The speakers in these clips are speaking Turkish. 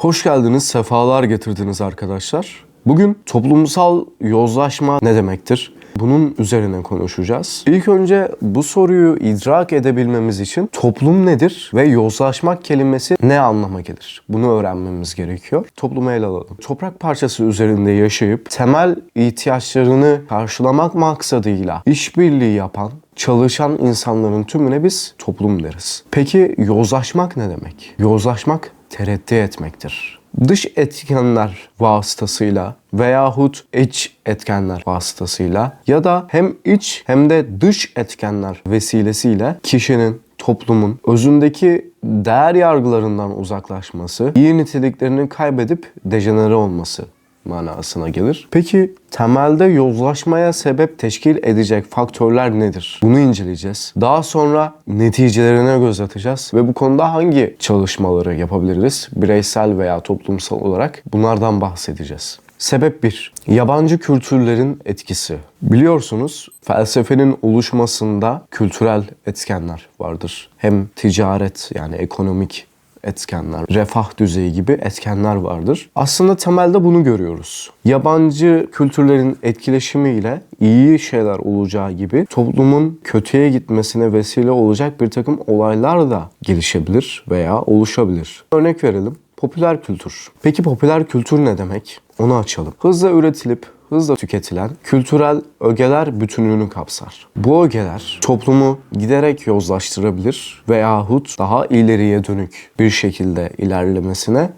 Hoş geldiniz, sefalar getirdiniz arkadaşlar. Bugün toplumsal yozlaşma ne demektir? Bunun üzerine konuşacağız. İlk önce bu soruyu idrak edebilmemiz için toplum nedir ve yozlaşmak kelimesi ne anlama gelir? Bunu öğrenmemiz gerekiyor. Toplumu ele alalım. Toprak parçası üzerinde yaşayıp temel ihtiyaçlarını karşılamak maksadıyla işbirliği yapan, çalışan insanların tümüne biz toplum deriz. Peki yozlaşmak ne demek? Yozlaşmak tereddüt etmektir. Dış etkenler vasıtasıyla veyahut iç etkenler vasıtasıyla ya da hem iç hem de dış etkenler vesilesiyle kişinin toplumun özündeki değer yargılarından uzaklaşması, iyi niteliklerini kaybedip dejenere olması manasına gelir. Peki temelde yozlaşmaya sebep teşkil edecek faktörler nedir? Bunu inceleyeceğiz. Daha sonra neticelerine göz atacağız ve bu konuda hangi çalışmaları yapabiliriz? Bireysel veya toplumsal olarak bunlardan bahsedeceğiz. Sebep 1. Yabancı kültürlerin etkisi. Biliyorsunuz felsefenin oluşmasında kültürel etkenler vardır. Hem ticaret yani ekonomik etkenler, refah düzeyi gibi etkenler vardır. Aslında temelde bunu görüyoruz. Yabancı kültürlerin etkileşimiyle iyi şeyler olacağı gibi toplumun kötüye gitmesine vesile olacak bir takım olaylar da gelişebilir veya oluşabilir. Örnek verelim. Popüler kültür. Peki popüler kültür ne demek? Onu açalım. Hızla üretilip hızla tüketilen kültürel ögeler bütünlüğünü kapsar. Bu ögeler toplumu giderek yozlaştırabilir veyahut daha ileriye dönük bir şekilde ilerlemesine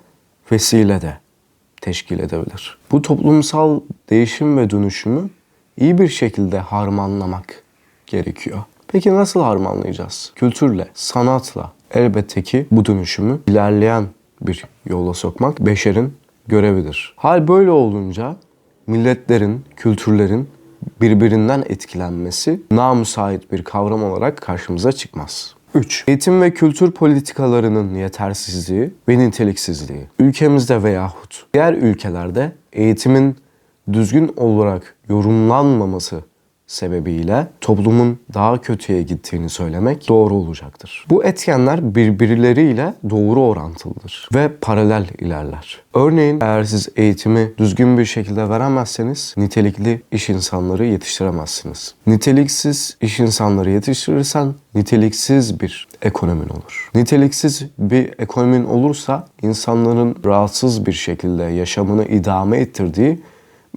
vesile de teşkil edebilir. Bu toplumsal değişim ve dönüşümü iyi bir şekilde harmanlamak gerekiyor. Peki nasıl harmanlayacağız? Kültürle, sanatla elbette ki bu dönüşümü ilerleyen bir yola sokmak beşerin görevidir. Hal böyle olunca milletlerin, kültürlerin birbirinden etkilenmesi namüsait bir kavram olarak karşımıza çıkmaz. 3. Eğitim ve kültür politikalarının yetersizliği ve niteliksizliği. Ülkemizde veyahut diğer ülkelerde eğitimin düzgün olarak yorumlanmaması sebebiyle toplumun daha kötüye gittiğini söylemek doğru olacaktır. Bu etkenler birbirleriyle doğru orantılıdır ve paralel ilerler. Örneğin eğer siz eğitimi düzgün bir şekilde veremezseniz nitelikli iş insanları yetiştiremezsiniz. Niteliksiz iş insanları yetiştirirsen niteliksiz bir ekonomin olur. Niteliksiz bir ekonomin olursa insanların rahatsız bir şekilde yaşamını idame ettirdiği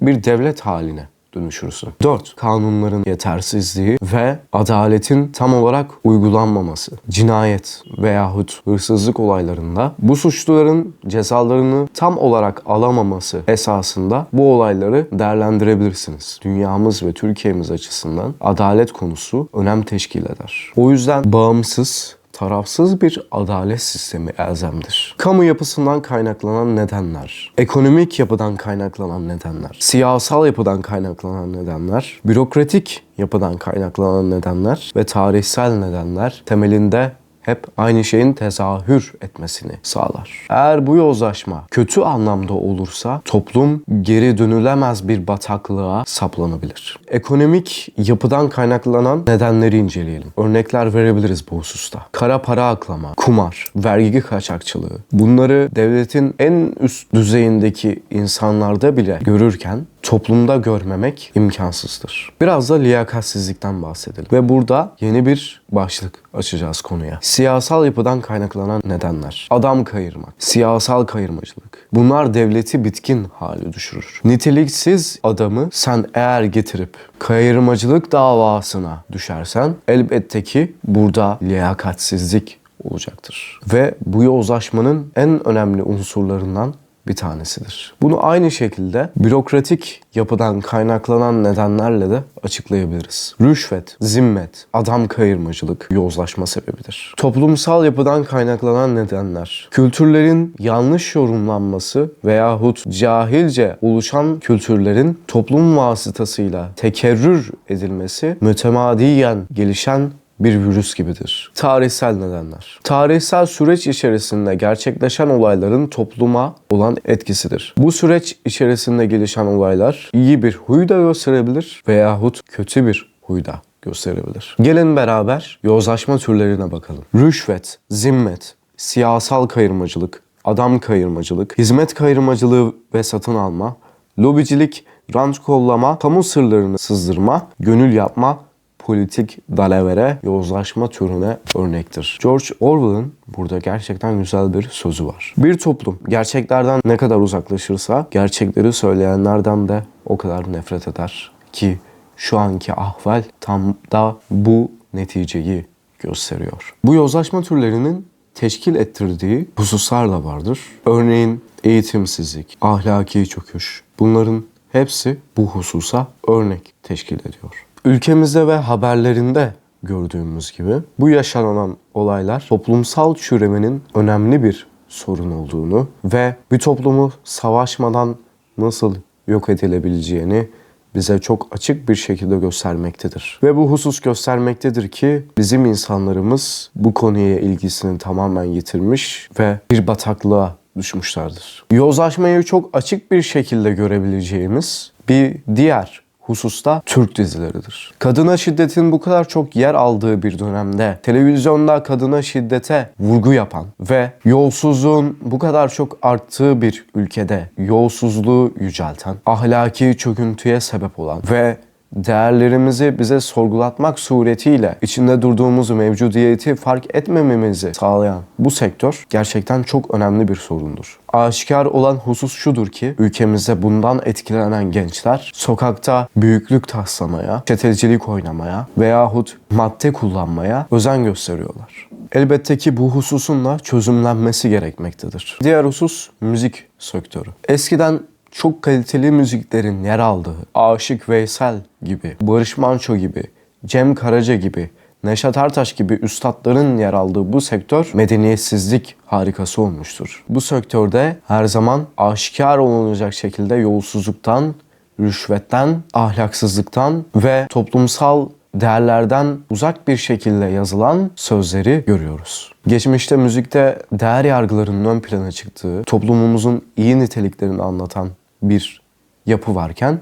bir devlet haline dönüşürsün. 4. Kanunların yetersizliği ve adaletin tam olarak uygulanmaması. Cinayet veyahut hırsızlık olaylarında bu suçluların cezalarını tam olarak alamaması esasında bu olayları değerlendirebilirsiniz. Dünyamız ve Türkiye'miz açısından adalet konusu önem teşkil eder. O yüzden bağımsız, tarafsız bir adalet sistemi elzemdir. Kamu yapısından kaynaklanan nedenler, ekonomik yapıdan kaynaklanan nedenler, siyasal yapıdan kaynaklanan nedenler, bürokratik yapıdan kaynaklanan nedenler ve tarihsel nedenler temelinde hep aynı şeyin tezahür etmesini sağlar. Eğer bu yozlaşma kötü anlamda olursa toplum geri dönülemez bir bataklığa saplanabilir. Ekonomik yapıdan kaynaklanan nedenleri inceleyelim. Örnekler verebiliriz bu hususta. Kara para aklama, kumar, vergi kaçakçılığı. Bunları devletin en üst düzeyindeki insanlarda bile görürken toplumda görmemek imkansızdır. Biraz da liyakatsizlikten bahsedelim. Ve burada yeni bir başlık açacağız konuya. Siyasal yapıdan kaynaklanan nedenler. Adam kayırmak, siyasal kayırmacılık. Bunlar devleti bitkin hale düşürür. Niteliksiz adamı sen eğer getirip kayırmacılık davasına düşersen elbette ki burada liyakatsizlik olacaktır. Ve bu yozlaşmanın en önemli unsurlarından bir tanesidir. Bunu aynı şekilde bürokratik yapıdan kaynaklanan nedenlerle de açıklayabiliriz. Rüşvet, zimmet, adam kayırmacılık yozlaşma sebebidir. Toplumsal yapıdan kaynaklanan nedenler, kültürlerin yanlış yorumlanması veyahut cahilce oluşan kültürlerin toplum vasıtasıyla tekerrür edilmesi mütemadiyen gelişen bir virüs gibidir. Tarihsel nedenler. Tarihsel süreç içerisinde gerçekleşen olayların topluma olan etkisidir. Bu süreç içerisinde gelişen olaylar iyi bir huy da gösterebilir veyahut kötü bir huy da gösterebilir. Gelin beraber yozlaşma türlerine bakalım. Rüşvet, zimmet, siyasal kayırmacılık, adam kayırmacılık, hizmet kayırmacılığı ve satın alma, lobicilik, rant kollama, kamu sırlarını sızdırma, gönül yapma, politik dalavere, yozlaşma türüne örnektir. George Orwell'ın burada gerçekten güzel bir sözü var. Bir toplum gerçeklerden ne kadar uzaklaşırsa gerçekleri söyleyenlerden de o kadar nefret eder ki şu anki ahval tam da bu neticeyi gösteriyor. Bu yozlaşma türlerinin teşkil ettirdiği hususlar da vardır. Örneğin eğitimsizlik, ahlaki çöküş. Bunların hepsi bu hususa örnek teşkil ediyor. Ülkemizde ve haberlerinde gördüğümüz gibi bu yaşanan olaylar toplumsal çüremenin önemli bir sorun olduğunu ve bir toplumu savaşmadan nasıl yok edilebileceğini bize çok açık bir şekilde göstermektedir. Ve bu husus göstermektedir ki bizim insanlarımız bu konuya ilgisini tamamen yitirmiş ve bir bataklığa düşmüşlerdir. Yozlaşmayı çok açık bir şekilde görebileceğimiz bir diğer hususta Türk dizileridir. Kadına şiddetin bu kadar çok yer aldığı bir dönemde televizyonda kadına şiddete vurgu yapan ve yolsuzluğun bu kadar çok arttığı bir ülkede yolsuzluğu yücelten, ahlaki çöküntüye sebep olan ve değerlerimizi bize sorgulatmak suretiyle içinde durduğumuz mevcudiyeti fark etmememizi sağlayan bu sektör gerçekten çok önemli bir sorundur. Aşikar olan husus şudur ki ülkemizde bundan etkilenen gençler sokakta büyüklük taslamaya, çetecilik oynamaya veyahut madde kullanmaya özen gösteriyorlar. Elbette ki bu hususun da çözümlenmesi gerekmektedir. Diğer husus müzik sektörü. Eskiden çok kaliteli müziklerin yer aldığı Aşık Veysel gibi, Barış Manço gibi, Cem Karaca gibi, Neşet Ertaş gibi üstadların yer aldığı bu sektör medeniyetsizlik harikası olmuştur. Bu sektörde her zaman aşikar olunacak şekilde yolsuzluktan, rüşvetten, ahlaksızlıktan ve toplumsal değerlerden uzak bir şekilde yazılan sözleri görüyoruz. Geçmişte müzikte değer yargılarının ön plana çıktığı, toplumumuzun iyi niteliklerini anlatan bir yapı varken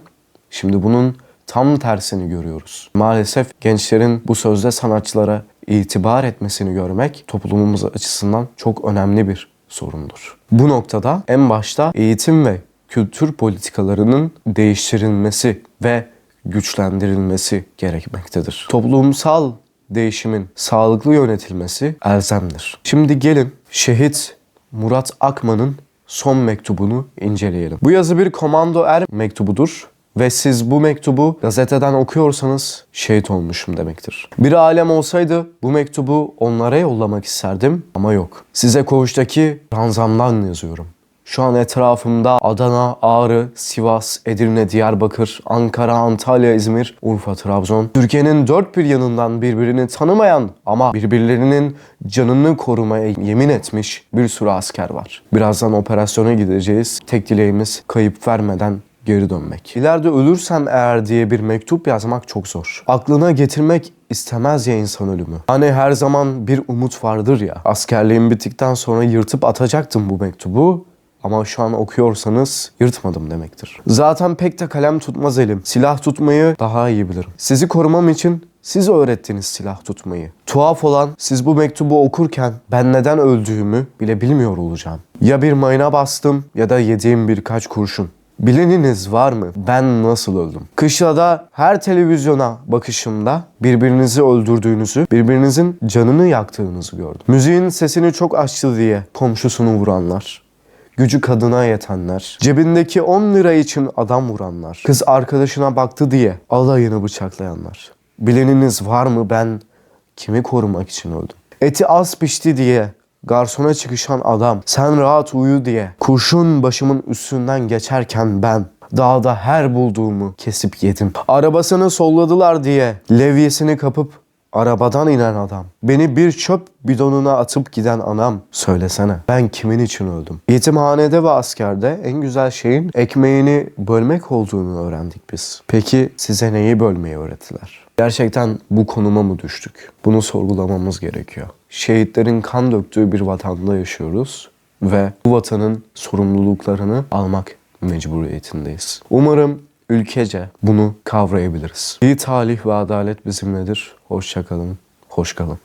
şimdi bunun tam tersini görüyoruz. Maalesef gençlerin bu sözde sanatçılara itibar etmesini görmek toplumumuz açısından çok önemli bir sorundur. Bu noktada en başta eğitim ve kültür politikalarının değiştirilmesi ve güçlendirilmesi gerekmektedir. Toplumsal değişimin sağlıklı yönetilmesi elzemdir. Şimdi gelin şehit Murat Akman'ın son mektubunu inceleyelim. Bu yazı bir komando er mektubudur ve siz bu mektubu gazeteden okuyorsanız şehit olmuşum demektir. Bir alem olsaydı bu mektubu onlara yollamak isterdim ama yok. Size koğuştaki ranzamdan yazıyorum. Şu an etrafımda Adana, Ağrı, Sivas, Edirne, Diyarbakır, Ankara, Antalya, İzmir, Urfa, Trabzon. Türkiye'nin dört bir yanından birbirini tanımayan ama birbirlerinin canını korumaya yemin etmiş bir sürü asker var. Birazdan operasyona gideceğiz. Tek dileğimiz kayıp vermeden geri dönmek. İleride ölürsem eğer diye bir mektup yazmak çok zor. Aklına getirmek istemez ya insan ölümü. Hani her zaman bir umut vardır ya. Askerliğim bittikten sonra yırtıp atacaktım bu mektubu. Ama şu an okuyorsanız yırtmadım demektir. Zaten pek de kalem tutmaz elim. Silah tutmayı daha iyi bilirim. Sizi korumam için siz öğrettiniz silah tutmayı. Tuhaf olan siz bu mektubu okurken ben neden öldüğümü bile bilmiyor olacağım. Ya bir mayına bastım ya da yediğim birkaç kurşun. Bileniniz var mı? Ben nasıl öldüm? Kışlada her televizyona bakışımda birbirinizi öldürdüğünüzü, birbirinizin canını yaktığınızı gördüm. Müziğin sesini çok açtı diye komşusunu vuranlar, gücü kadına yetenler, cebindeki 10 lira için adam vuranlar, kız arkadaşına baktı diye alayını bıçaklayanlar. Bileniniz var mı ben kimi korumak için öldüm? Eti az pişti diye garsona çıkışan adam sen rahat uyu diye kurşun başımın üstünden geçerken ben dağda her bulduğumu kesip yedim. Arabasını solladılar diye levyesini kapıp arabadan inen adam. Beni bir çöp bidonuna atıp giden anam. Söylesene ben kimin için öldüm? Yetimhanede ve askerde en güzel şeyin ekmeğini bölmek olduğunu öğrendik biz. Peki size neyi bölmeyi öğrettiler? Gerçekten bu konuma mı düştük? Bunu sorgulamamız gerekiyor. Şehitlerin kan döktüğü bir vatanda yaşıyoruz ve bu vatanın sorumluluklarını almak mecburiyetindeyiz. Umarım ülkece bunu kavrayabiliriz. İyi talih ve adalet bizimledir. Hoşçakalın, hoş kalın.